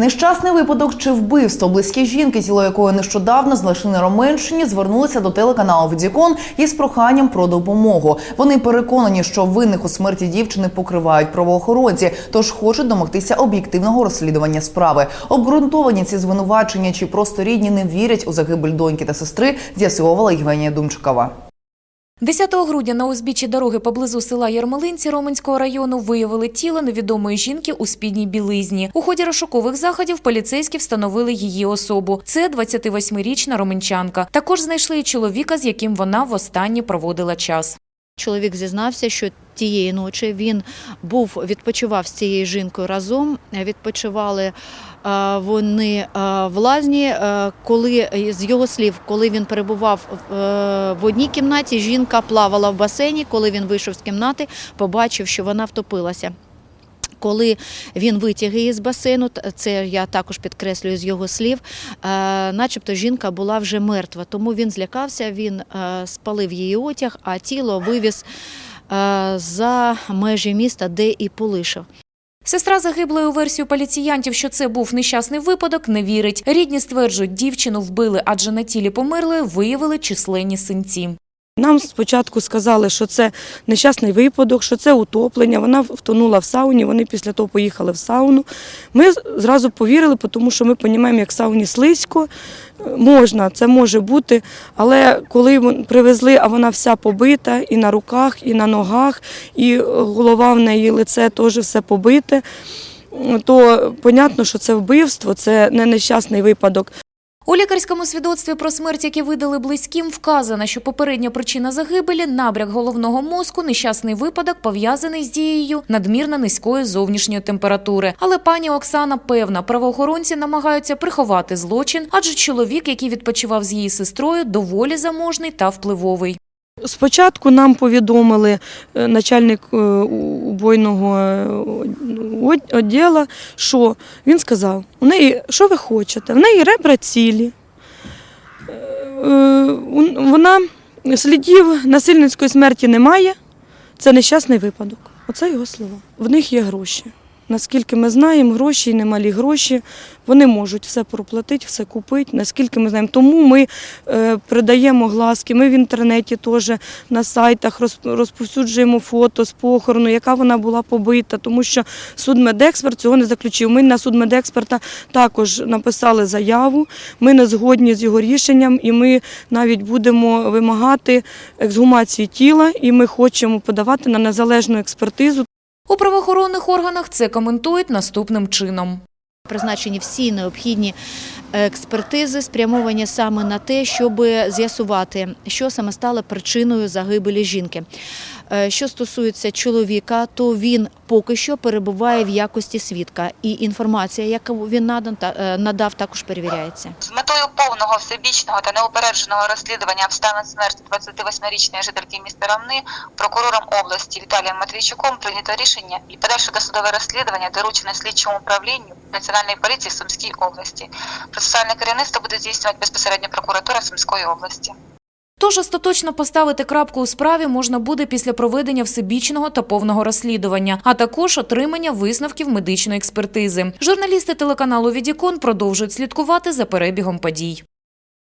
Нещасний випадок чи вбивство близькі жінки, тіло якої нещодавно знайшли на Роменщині, звернулися до телеканалу Відікон із проханням про допомогу. Вони переконані, що винних у смерті дівчини покривають правоохоронці, тож хочуть домогтися об'єктивного розслідування справи. Обґрунтовані ці звинувачення чи просто рідні не вірять у загибель доньки та сестри, з'ясовувала Євгенія Думчикова. 10 грудня на узбіччі дороги поблизу села Ярмолинці Роменського району виявили тіло невідомої жінки у спідній білизні. У ході розшукових заходів поліцейські встановили її особу. Це 28-річна роменчанка. Також знайшли і чоловіка, з яким вона востаннє проводила час. Чоловік зізнався, що тієї ночі він був відпочивав з цією жінкою разом. Відпочивали е, вони е, в лазні. е, Коли з його слів, коли він перебував в одній кімнаті, жінка плавала в басейні. Коли він вийшов з кімнати, побачив, що вона втопилася. Коли він витяг її з басейну, це я також підкреслюю з його слів, е, начебто жінка була вже мертва, тому він злякався, він е, спалив її одяг, а тіло вивіз е, за межі міста, де і полишив. Сестра загиблої у версію поліціянтів, що це був нещасний випадок, не вірить. Рідні стверджують, дівчину вбили, адже на тілі померлої виявили численні синці. Нам спочатку сказали, що це нещасний випадок, що це утоплення. Вона втонула в сауні. Вони після того поїхали в сауну. Ми зразу повірили, тому що ми розуміємо, як в сауні слизько. Е, Можна, це може бути. Але коли привезли, а вона вся побита і на руках, і на ногах, і голова в неї, лице теж все побите. То понятно, що це вбивство, це не нещасний випадок. У лікарському свідоцтві про смерть, яке видали близьким, вказано, що попередня причина загибелі набряк головного мозку, нещасний випадок пов'язаний з дією надмірно низької зовнішньої температури. Але пані Оксана певна, правоохоронці намагаються приховати злочин, адже чоловік, який відпочивав з її сестрою, доволі заможний та впливовий. Спочатку нам повідомили е, начальник е, убойного е, відділу, що він сказав, у неї, що ви хочете? В неї ребра цілі. Вона слідів насильницької смерті немає. Це нещасний випадок. Оце його слова. В них є гроші. Наскільки ми знаємо, гроші і немалі гроші, вони можуть все проплатити, все купити, наскільки ми знаємо. Тому ми е, придаємо глазки. Ми в інтернеті теж на сайтах роз- розповсюджуємо фото з похорону, яка вона була побита, тому що судмедексперт цього не заключив. Ми на судмедексперта також написали заяву. Ми не згодні з його рішенням, і ми навіть будемо вимагати ексгумації тіла, і ми хочемо подавати на незалежну експертизу. У правоохоронних органах це коментують наступним чином. Призначені всі необхідні експертизи, спрямовані саме на те, щоб з'ясувати, що саме стало причиною загибелі жінки. Е, Що стосується чоловіка, то він поки що перебуває в якості свідка, і інформація, яку він е, надав, також перевіряється. З метою повного всебічного та неупередженого розслідування обставин смерті 28-річної жительки міста Равни прокурором області Віталієм Матвійчуком прийнято рішення і подальше досудове розслідування доручене слідчому управлінню Національної поліції в Сумській області. Процесуальне керівництво буде здійснювати безпосередньо прокуратура Сумської області. Тож остаточно поставити крапку у справі можна буде після проведення всебічного та повного розслідування, а також отримання висновків медичної експертизи. Журналісти телеканалу Відікон продовжують слідкувати за перебігом подій.